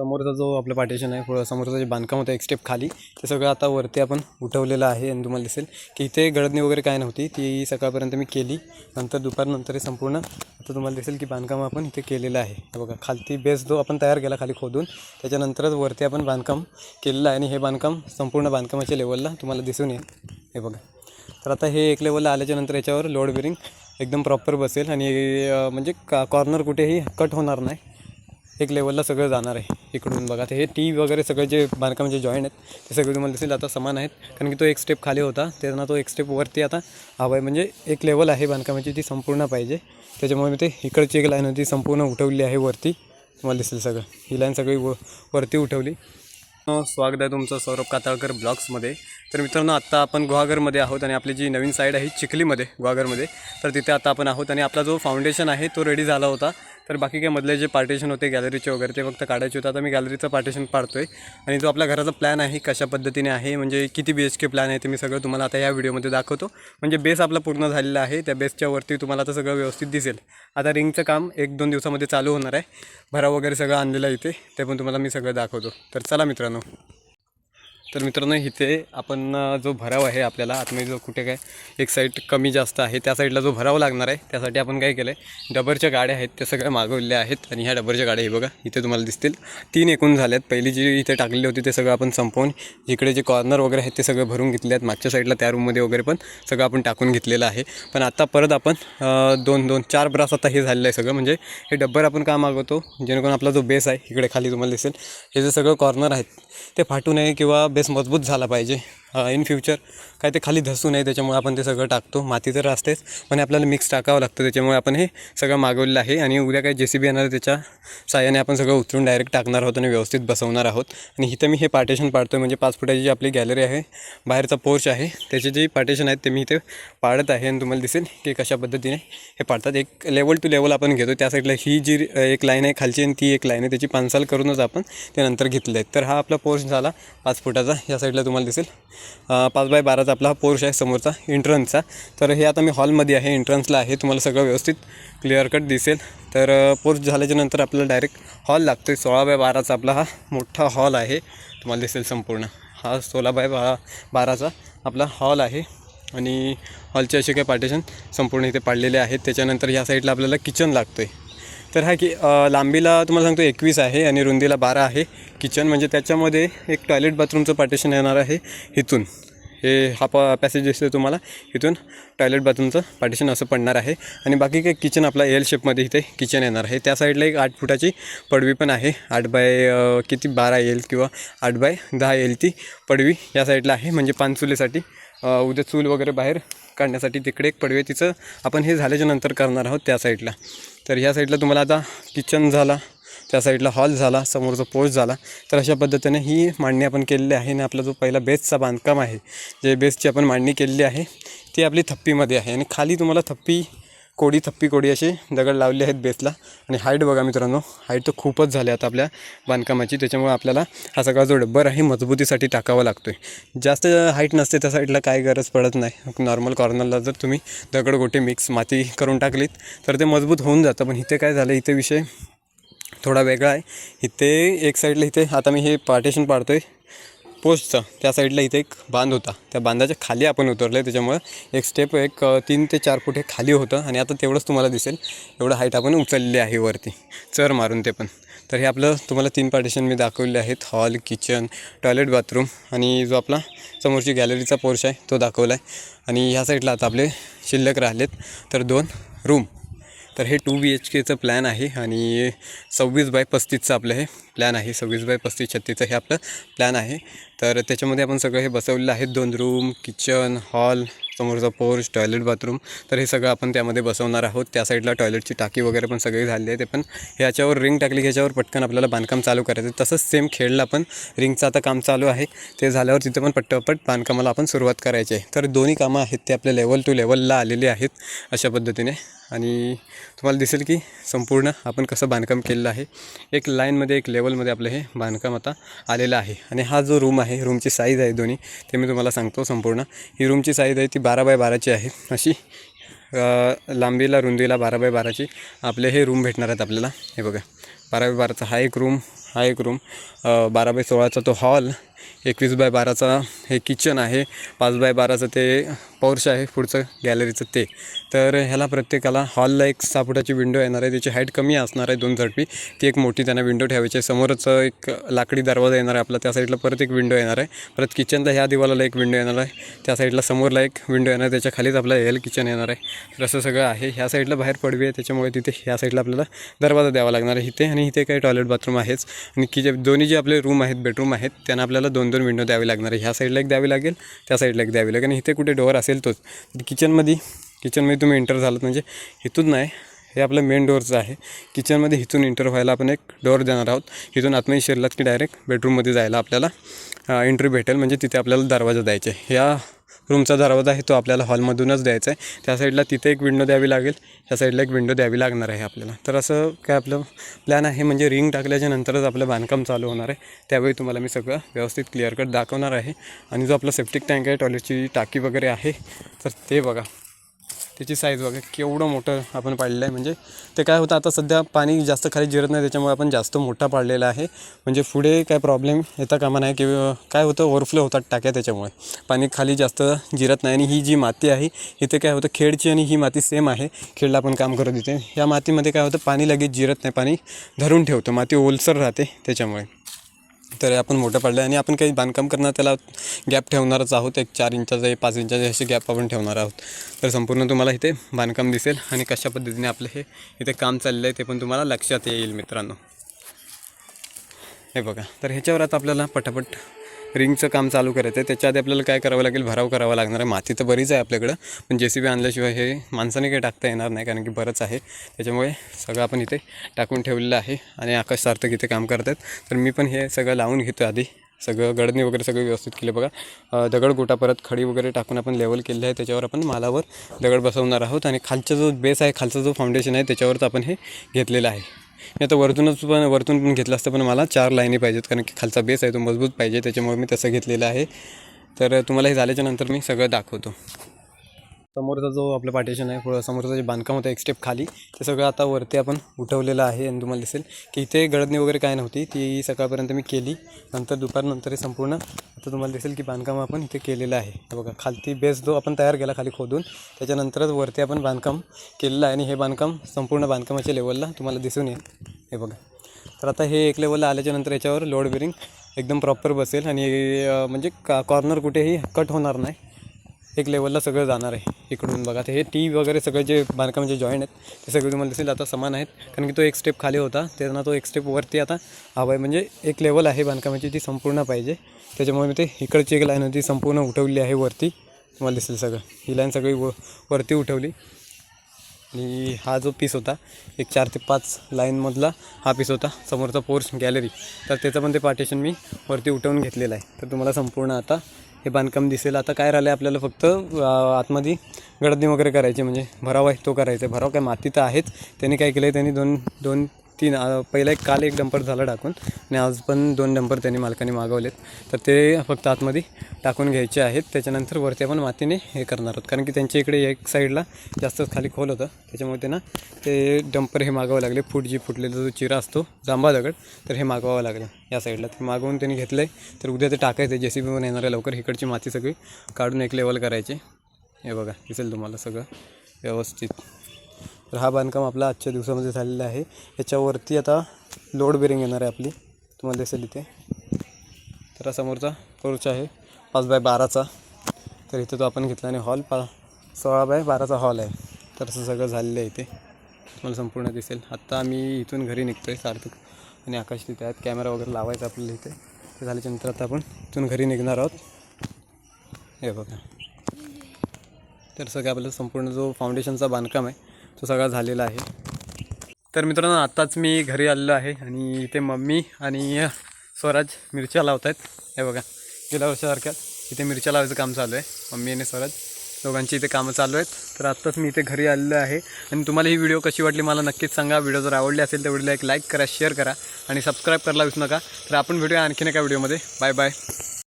समोरचा जो आपलं पार्टिशन आहे पुढं समोरचं जे बांधकाम होतं एक स्टेप खाली ते सगळं आता वरती आपण उठवलेलं आहे आणि तुम्हाला दिसेल की इथे गळदणी वगैरे काय नव्हती. ती सकाळपर्यंत मी केली नंतर दुपारनंतर हे संपूर्ण. आता तुम्हाला दिसेल की बांधकाम आपण इथे केलेलं आहे. हे बघा खालती बेस जो आपण तयार केला खाली खोदून त्याच्यानंतरच वरती आपण बांधकाम केलेलं आहे आणि हे बांधकाम संपूर्ण बांधकामाच्या लेवलला तुम्हाला दिसून येईल. हे बघा. तर आता हे एक लेवलला आल्याच्यानंतर याच्यावर लोड बेरिंग एकदम प्रॉपर बसेल आणि म्हणजे का कॉर्नर कुठेही कट होणार नाही. एक लेवलला सगळं जाणार आहे इकडून बघा. ते हे टी वगैरे सगळे जे बांधकामाचे जॉईंट आहेत ते सगळे तुम्हाला दिसेल आता समान आहेत. कारण की तो एक स्टेप खाली होता. त्यांना तो एक स्टेप वरती आता हवा आहे. म्हणजे एक लेवल आहे बांधकामाची ती संपूर्ण पाहिजे. त्याच्यामुळे मी ते इकडची एक लाईन होती संपूर्ण उठवली आहे वरती. तुम्हाला दिसेल सगळं. ही लाईन सगळी व वरती उठवली. स्वागत आहे तुमचं सौरभ काताळकर ब्लॉग्समध्ये. तर मित्रांनो आत्ता आपण गुहागरमध्ये आहोत आणि आपली जी नवीन साईड आहे चिखलीमध्ये गुहागरमध्ये. तर तिथे आता आपण आहोत आणि आपला जो फाउंडेशन आहे तो रेडी झाला होता. तर बाकी काय मधले जे पार्टिशन होते गॅलरीचे वगैरे ते फक्त काढायचे होते. आता मी गॅलरीचं पार्टिशन पाडतो आहे आणि जो आपल्या घराचा प्लॅन आहे कशा पद्धतीने आहे म्हणजे किती बी एच के प्लॅन आहे ते मी सगळं तुम्हाला आता या व्हिडिओमध्ये दाखवतो. म्हणजे बेस आपला पूर्ण झालेला आहे. त्या बेसच्या वरती तुम्हाला आता सगळं व्यवस्थित दिसेल. आता रिंगचं काम एक दोन दिवसामध्ये चालू होणार आहे. भराव वगैरे सगळं आणलेलं आहे इथे. ते पण तुम्हाला मी सगळं दाखवतो. तर चला मित्रांनो. तर मित्रांनो इथे आपण जो भराव आहे आपल्याला आतमध्ये जो कुठे काय एक साईड कमी जास्त आहे त्या साईडला जो भराव लागणार आहे त्यासाठी आपण काय केलं आहे डबरच्या गाड्या आहेत त्या सगळ्या मागवलेल्या आहेत आणि ह्या डबरच्या गाड्या हे बघा इथे तुम्हाला दिसतील. तीन एकूण झाल्यात. पहिली जी इथे टाकलेली होती ते सगळं आपण संपवून जिकडे जे कॉर्नर वगैरे आहेत ते सगळं भरून घेतले आहेत मागच्या साईडला त्या रूममध्ये वगैरे पण सगळं आपण टाकून घेतलेलं आहे. पण आता परत आपण दोन दोन चार ब्रास आता हे झालेलं आहे सगळं. म्हणजे हे डब्बर आपण का मागवतो? जेणेकरून आपला जो बेस आहे इकडे खाली तुम्हाला दिसेल. हे जे सगळं कॉर्नर आहेत ते फाटू नये किंवा बेस मजबूत झाला पाहिजे. इन फ्युचर काय ते खाली धसू नये त्याच्यामुळे आपण ते सगळं टाकतो. माती तर असतेच पण आपल्याला मिक्स टाकावं लागतं त्याच्यामुळे आपण हे सगळं मागवलेलं आहे. आणि उद्या काय जे सी बी येणार आहे त्याच्या साह्याने आपण सगळं उचलून डायरेक्ट टाकणार आहोत आणि व्यवस्थित बसवणार आहोत. आणि इथं मी हे पार्टेशन पाडतो आहे म्हणजे पाच फुटाची जी आपली गॅलरी आहे बाहेरचा पोर्च आहे त्याचे जे पार्टेशन आहेत ते मी इथे पाडत आहे. आणि तुम्हाला दिसेल की कशा पद्धतीने हे पाडतात. एक लेवल टू लेवल आपण घेतो त्या साईडला ही जी एक लाईन आहे खालची आणि ती एक लाईन आहे त्याची पानसाल करूनच आपण ते नंतर घेतले तर हा आपला पोर्च झाला पाच फुटाचा या साईडला तुम्हाला दिसेल. पाच बाय बाराचा आपला हा पोर्श आहे समोरचा एंट्रन्सचा तर हे आता मी हॉलमध्ये आहे एंट्रन्सला आहे. तुम्हाला सगळं व्यवस्थित क्लिअर कट दिसेल. तर पोर्श झाल्याच्यानंतर आपल्याला डायरेक्ट हॉल लागतो आहे सोळा बाय बाराचा आपला हा मोठा हॉल आहे. तुम्हाला दिसेल संपूर्ण. हा सोळा बाय बा बाराचा आपला हॉल आहे. आणि हॉलचे असे काही पार्टिशन संपूर्ण इथे पाडलेले आहेत. त्याच्यानंतर ह्या साईडला आपल्याला किचन लागतो आहे तर हा की लांबीला तुम्हाला सांगतो एकवीस आहे आणि रुंदीला बारा आहे. किचन म्हणजे त्याच्यामध्ये एक टॉयलेट बाथरूमचं पार्टिशन येणार आहे इथून. हे हा प पॅसेज दिसतो तुम्हाला. इथून टॉयलेट बाथरूमचं पार्टिशन असं पडणार आहे. आणि बाकी काही किचन आपला एल शेपमध्ये इथे किचन येणार आहे. त्या साईडला एक आठ फुटाची पडवी पण आहे. आठ बाय किती? बारा येईल किंवा आठ बाय दहा येईल ती पडवी या साईडला आहे. म्हणजे पानचुलीसाठी उद्या चूल वगैरे बाहेर काढण्यासाठी तिकडे एक पडवी तिचं आपण हे झाल्याच्यानंतर करणार आहोत त्या साईडला तर ह्या साईडला तुम्हाला आता किचन झाला. त्या साईडला हॉल झाला समोरचा पोस्ट झाला तर अशा पद्धतीने ही मांडणी आपण केलेली आहे आणि आपला जो पहिला बेसचा बांधकाम आहे जे बेसची आपण मांडणी केलेली आहे ती आपली थप्पीमध्ये आहे. आणि खाली तुम्हाला थप्पी कोडी थप्पी कोडी असे दगड लावले आहेत बेसला आणि हाईट बघा मित्रांनो हाईट तर खूपच झाली आता आपल्या बांधकामाची. त्याच्यामुळे आपल्याला हा सगळा जो डब्बर आहे मजबूतीसाठी टाकावा लागतो आहे जास्त हाईट नसते त्या साईडला काय गरज पडत नाही. नॉर्मल कॉर्नरला जर तुम्ही दगड गोटे मिक्स माती करून टाकलीत तर ते मजबूत होऊन जातं. पण इथे काय झालं इथे विषय थोडा वेगळा आहे. इथे एक साईडला इथे आता मी हे पार्टेशन पाडतो आहे पोस्टचं त्या साईडला इथे एक बांध होता. त्या बांधाच्या खाली आपण उतरलं आहे त्याच्यामुळं एक स्टेप एक तीन ते चार फूट हे खाली होतं आणि आता तेवढंच तुम्हाला दिसेल. एवढं हाईट आपण उचललेली आहे वरती. चर मारून ते पण. तर हे आपलं तुम्हाला तीन पार्टिशन मी दाखवलेले आहेत. हॉल किचन टॉयलेट बाथरूम आणि जो आपला समोरची गॅलरीचा पोर्च आहे तो दाखवला आहे आणि ह्या साईडला आता आपले शिल्लक राहिलेत. तर दोन रूम तर हे टू बी एच केचं प्लॅन आहे आणि सव्वीस बाय पस्तीसचं आपलं हे प्लॅन आहे. सव्वीस बाय पस्तीस छत्तीसचं हे आपलं प्लॅन आहे. तर त्याच्यामध्ये आपण सगळं हे बसवलेलं आहे. दोन रूम किचन हॉल समोरचा पोर्च टॉयलेट बाथरूम तर हे सगळं आपण त्यामध्ये बसवणार आहोत. त्या साईडला टॉयलेटची टाकी वगैरे पण सगळी झाली आहे ते पण. ह्याच्यावर रिंग टाकली की ह्याच्यावर पटकन आपल्याला बांधकाम चालू करायचं तसंच सेम खेळला पण रिंगचं आता काम चालू आहे. ते झाल्यावर तिथं पण पट्टपट बांधकामाला आपण सुरुवात करायची आहे. तर दोन्ही कामं आहेत ते आपल्या लेवल टू लेवलला आलेली आहेत अशा पद्धतीने. आणि तुम्हाला दिसेल की संपूर्ण आपण कसं बांधकाम केलेलं आहे. एक लाईनमध्ये एक लेवलमध्ये आपलं हे बांधकाम आता आलेलं आहे. आणि हा जो रूम आहे रूमची साईज आहे दोन्ही ते मी तुम्हाला सांगतो संपूर्ण. ही रूमची साईज आहे ती बारा बाय बाराची आहे. अशी लांबीला रुंदीला बारा बाय बाराची आपले हे रूम भेटणार आहेत आपल्याला. हे बघा. बारा बाय बाराचा हा एक रूम हा एक रूम बारा बाय सोळाचा तो हॉल एकवीस बाय बाराचा हे किचन आहे. पाच बाय बाराचं ते पौर्ष आहे पुढचं गॅलरीचं ते. तर ह्याला प्रत्येकाला हॉलला एक सहा फुटाची विंडो येणार आहे. त्याची हाईट कमी असणार आहे दोन झडपी. ती एक मोठी त्यांना विंडो ठेवायची आहे. समोरच एक लाकडी दरवाजा येणार आहे आपला. त्या साईडला परत एक विंडो येणार आहे. परत किचनला ह्या दिवालाला एक विंडो येणार आहे. त्या साईडला समोरला एक विंडो येणार आहे. त्याच्या खालीच आपला एल किचन येणार आहे. तर असं सगळं आहे. ह्या साईडला बाहेर पडवी आहे. त्याच्यामुळे तिथे ह्या साईडला आपल्याला दरवाजा द्यावा लागणार आहे. इथे आणि इथे काही टॉयलेट बाथरूम आहेच. आणि की जे दोन्ही जे आपले रूम आहेत बेडरूम आहेत त्यांना आपल्याला दोन दोन विंडो द्यावी लागणार आहे. ह्या साईडला एक द्यावी लागेल त्या साईडला एक द्यावी लागेल. आणि इथे कुठे डोअर असेल तोच. किचनमध्ये किचनमध्ये तुम्ही एंटर झालात म्हणजे इथून नाही हे आपलं मेन डोअरचं आहे. किचनमध्ये इथून एंटर व्हायला आपण एक डोअर देणार आहोत. इथून आतमध्ये शिरलात की डायरेक्ट बेडरूममध्ये जायला आपल्याला एंट्री भेटेल. म्हणजे तिथे आपल्याला दरवाजा द्यायचे. ह्या रूमचा दरवाजा आहे तो आपल्याला हॉलमधूनच द्यायचा आहे. त्या साईडला तिथे एक विंडो द्यावी लागेल ह्या साईडला एक विंडो द्यावी लागणार आहे आपल्याला. तर असं काय आपलं प्लॅन आहे? म्हणजे रिंग टाकल्याच्या नंतरच आपलं बांधकाम चालू होणार आहे. त्यावेळी तुम्हाला मी सगळं व्यवस्थित क्लिअर कट दाखवणार आहे. आणि जो आपला सेप्टिक टँक आहे टॉयलेटची टाकी वगैरे आहे तर ते बघा. त्याची साईज बघा केवढं मोठं आपण पाडलेलं आहे. म्हणजे ते काय होतं आता सध्या पाणी जास्त खाली जिरत नाही त्याच्यामुळे आपण जास्त मोठा पाडलेला आहे. म्हणजे पुढे काय प्रॉब्लेम येता कामा नाही की काय होतं ओव्हरफ्लो होतात टाक्या त्याच्यामुळे. पाणी खाली जास्त जिरत नाही आणि ही जी माती आहे इथे काय होतं खेडची आणि ही माती सेम आहे. खेडला आपण काम करत इथे या मातीमध्ये काय होतं पाणी लगेच जिरत नाही पाणी धरून ठेवतं माती ओलसर राहते त्याच्यामुळे. तर आपण मोठं पडलं आणि आपण काही बांधकाम करणार त्याला गॅप ठेवणारच आहोत. एक चार इंचाचे पाच इंचाचे असे गॅप आपण ठेवणार आहोत. तर संपूर्ण तुम्हाला इथे बांधकाम दिसेल आणि कशा पद्धतीने आपलं हे इथे काम चाललं आहे ते पण तुम्हाला लक्षात येईल मित्रांनो. हे बघा तर ह्याच्यावर आता आपल्याला पटापट रिंगचं काम चालू करायचं आहे त्याच्या आधी आपल्याला काय करावं लागेल? भराव करावा लागणार आहे. माती तर बरीच आहे आपल्याकडं. पण जे सी बी आणल्याशिवाय हे माणसाने काही टाकता येणार नाही कारण की बरंच आहे. त्याच्यामुळे सगळं आपण इथे टाकून ठेवलेलं आहे आणि आकाश सार्थक इथे काम करत आहेत. तर मी पण हे सगळं लावून घेतो आधी. सगळं गडणी वगैरे सगळं व्यवस्थित केलं. बघा दगड गोटा परत खडी वगैरे टाकून आपण लेवल केलेलं आहे. त्याच्यावर आपण मालावर दगड बसवणार आहोत. आणि खालचा जो बेस आहे खालचा जो फाउंडेशन आहे त्याच्यावरच आपण हे घेतलेलं आहे. मी आता वरतूनच पण वरतून पण घेतलं असतं पण मला चार लाईनी पाहिजेत कारण की खालचा बेस आहे तो मजबूत पाहिजे त्याच्यामुळे मी तसं घेतलेलं आहे. तर तुम्हाला हे झाल्याच्यानंतर मी सगळं दाखवतो. समोरचा जो आपलं पार्टेशन आहे पुढं समोरचं जे बांधकाम होतं एक स्टेप खाली ते सगळं आता वरती आपण उठवलेलं आहे आणि तुम्हाला दिसेल. की इथे गळदणी वगैरे काय नव्हती ती सकाळपर्यंत मी केली. नंतर दुपारनंतर हे संपूर्ण आता तुम्हाला दिसेल की बांधकाम आपण इथे केलेलं आहे. हे बघा खालती बेस जो आपण तयार केला खाली खोदून त्याच्यानंतरच वरती आपण बांधकाम केलेलं आहे. आणि हे बांधकाम संपूर्ण बांधकामाच्या लेवलला तुम्हाला दिसून येईल. हे बघा. तर आता हे एक लेवलला आल्याच्यानंतर याच्यावर लोड बेरिंग एकदम प्रॉपर बसेल. आणि म्हणजे का कॉर्नर कुठेही कट होणार नाही. एक लेवलला सगळं जाणार आहे इकडून बघा. ते हे टी वगैरे सगळे जे बांधकामाचे जॉईंट आहेत ते सगळे तुम्हाला दिसेल आता समान आहेत. कारण की तो एक स्टेप खाली होता. त्यांना तो एक स्टेप वरती आता हवा आहे. म्हणजे एक लेवल आहे बांधकामाची ती संपूर्ण पाहिजे. त्याच्यामुळे मी ते इकडची एक लाईन होती संपूर्ण उठवली आहे वरती. तुम्हाला दिसेल सगळं. ही लाईन सगळी व वरती उठवली. आणि हा जो पीस होता एक चार ते पाच लाईनमधला हा पीस होता. समोरचा पोर्स गॅलरी तर त्याचं पण ते पार्टिशन मी वरती उठवून घेतलेलं आहे. तर तुम्हाला संपूर्ण आता हे बांधकाम दिसेल. आता काय राहिलं आहे आपल्याला फक्त आतमध्ये गडदणी वगैरे करायची म्हणजे भराव आहे तो करायचा आहे. भराव काय माती तर आहेच त्यांनी काय केलं आहे त्यांनी दोन दोन तीन पहिला एक काल एक डंपर झाला टाकून आणि आज पण दोन डंपर त्यांनी मालकाने मागवलेत. तर ते फक्त आतमध्ये टाकून घ्यायचे आहेत. त्याच्यानंतर वरती आपण मातीने हे करणार आहोत. कारण की त्यांच्या इकडे एक साईडला जास्तच खाली खोल होतं. त्याच्यामुळे त्यांना ते डंपर हे मागावं लागले. फूट जी फुटलेला जो चिरा असतो जांबा दगड तर हे मागवावं लागलं या साईडला. ते मागवून त्यांनी घेतलं आहे तर उद्या ते टाकायचं जे सी बी पण येणार आहे लवकर इकडची माती सगळी काढून एक लेवल करायचे. हे बघा दिसेल तुम्हाला सगळं व्यवस्थित. तर हा बांधकाम आपला आजच्या दिवसामध्ये झालेला आहे. याच्यावरती आता लोड बेरिंग येणार आहे आपली. तुम्हाला दिसेल इथे. तर हा समोरचा पोर्च आहे. पाच बाय बाराचा. तर इथे तो आपण घेतला आणि हॉल पा सोळा बाय बाराचा हॉल आहे. तर असं सगळं झालेलं आहे इथे. तुम्हाला संपूर्ण दिसेल. आत्ता आम्ही इथून घरी निघतो आहे सार्थक. आणि आकाश तिथे आहेत. कॅमेरा वगैरे लावायचा आपल्याला इथे. ते झाल्याच्यानंतर आता आपण इथून घरी निघणार आहोत. हे बघा. तर सगळं आपलं संपूर्ण जो फाउंडेशनचा बांधकाम आहे तो सगळा झालेला आहे. तर मित्रांनो आत्ताच मी घरी आलेलो आहे आणि इथे मम्मी आणि स्वराज मिरच्या लावत आहेत हे बघा गेल्या वर्षासारख्या इथे मिरच्या लावायचं काम चालू आहे. मम्मी आणि स्वराज दोघांची इथे कामं चालू आहेत. तर आत्ताच मी इथे घरी आलेलो आहे. आणि तुम्हाला ही व्हिडिओ कशी वाटली मला नक्कीच सांगा. व्हिडिओ जर आवडली असेल तर व्हिडिओला एक लाईक करा शेअर करा आणि सबस्क्राईब करायला विसरू नका. तर आपण व्हिडिओ आणखीन एका व्हिडिओमध्ये. Bye bye